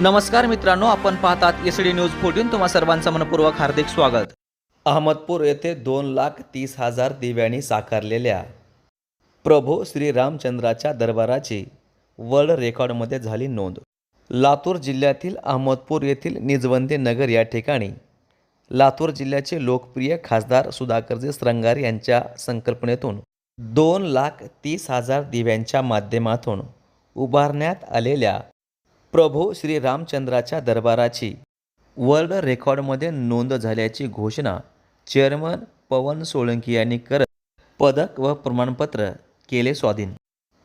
नमस्कार मित्रांनो आपण पाहतात एस डी न्यूज फोर्टीन तुम्हा सर्वांचं मनपूर्वक हार्दिक स्वागत. अहमदपूर येथे दोन लाख तीस हजार दिव्यांनी साकारलेल्या प्रभू श्रीरामचंद्राच्या दरबाराची वर्ल्ड रेकॉर्डमध्ये झाली नोंद. लातूर जिल्ह्यातील अहमदपूर येथील निजवंदे नगर या ठिकाणी लातूर जिल्ह्याचे लोकप्रिय खासदार सुधाकरजी श्रंगार यांच्या संकल्पनेतून दोन लाख तीस हजार दिव्यांच्या माध्यमातून उभारण्यात आलेल्या प्रभू श्री रामचंद्राच्या दरबाराची वर्ल्ड रेकॉर्डमध्ये नोंद झाल्याची घोषणा चेअरमन पवन सोळंकी यांनी करत पदक व प्रमाणपत्र केले स्वाधीन.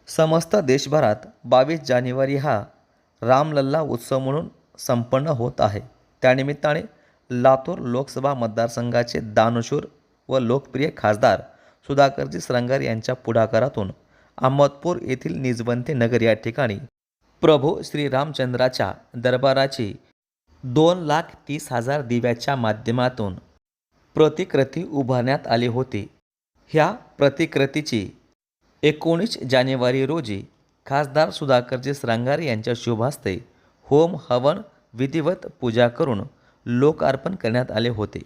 समस्त देशभरात बावीस जानेवारी हा रामलल्ला उत्सव म्हणून संपन्न होत आहे. त्यानिमित्ताने लातूर लोकसभा मतदारसंघाचे दानशूर व लोकप्रिय खासदार सुधाकरजी सरंगार यांच्या पुढाकारातून अहमदपूर येथील निजवंती नगर या ठिकाणी प्रभू श्रीरामचंद्राच्या दरबाराची दोन लाख तीस हजार दिव्याच्या माध्यमातून प्रतिकृती उभारण्यात आली होती. ह्या प्रतिकृतीची एकोणीस जानेवारी रोजी खासदार सुधाकरजी श्रांगारे यांच्या शुभास्ते होम हवन विधिवत पूजा करून लोकार्पण करण्यात आले होते.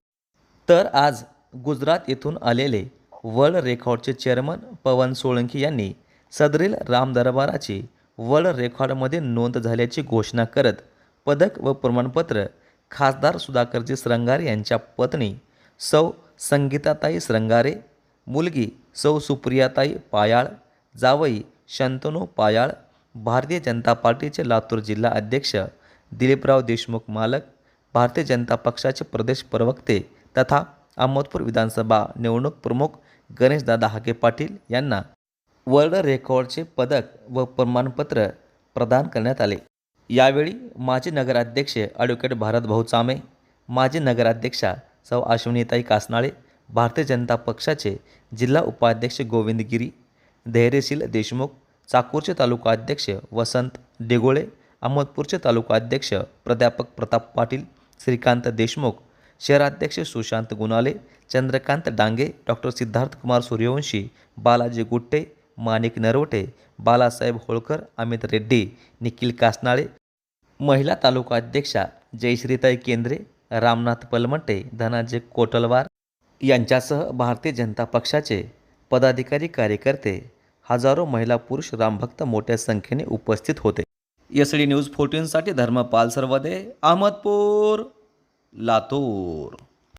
तर आज गुजरात येथून आलेले वर्ल्ड रेकॉर्डचे चेअरमन पवन सोळंकी यांनी सदरील राम दरबाराची वर्ल्ड रेकॉर्डमध्ये नोंद झाल्याची घोषणा करत पदक व प्रमाणपत्र खासदार सुधाकरजी श्रंगारे यांच्या पत्नी सौ संगीताताई श्रंगारे मुलगी सौ सुप्रियाताई पायाळ जावई शंतनू पायाळ भारतीय जनता पार्टीचे लातूर जिल्हा अध्यक्ष दिलीपराव देशमुख मालक भारतीय जनता पक्षाचे प्रदेश प्रवक्ते तथा अहमदपूर विधानसभा निवडणूक प्रमुख गणेशदादा हाके पाटील यांना वर्ल्ड रेकॉर्डचे पदक व प्रमाणपत्र प्रदान करण्यात आले. यावेळी माजी नगराध्यक्ष ॲडव्होकेट भारत भाऊ चामे माजी नगराध्यक्षा सौ अश्विनीताई कासनाळे भारतीय जनता पक्षाचे जिल्हा उपाध्यक्ष गोविंद गिरी धैर्यशील देशमुख चाकूरचे तालुका अध्यक्ष वसंत डेगोळे अहमदपूरचे तालुका अध्यक्ष प्राध्यापक प्रताप पाटील श्रीकांत देशमुख शहराध्यक्ष सुशांत गुणाले चंद्रकांत डांगे डॉक्टर सिद्धार्थ कुमार सूर्यवंशी बालाजी गुट्टे माणिक नरवटे बालासाहेब होळकर अमित रेड्डी निखिल कासनाळे महिला तालुका अध्यक्षा जयश्रीताई केंद्रे रामनाथ पलमटे धनाजी कोटलवार यांच्यासह भारतीय जनता पक्षाचे पदाधिकारी कार्यकर्ते हजारो महिला पुरुष रामभक्त मोठ्या संख्येने उपस्थित होते. एस डी न्यूज फोर्टीनसाठी धर्मपाल सर्वदे अहमदपूर लातूर.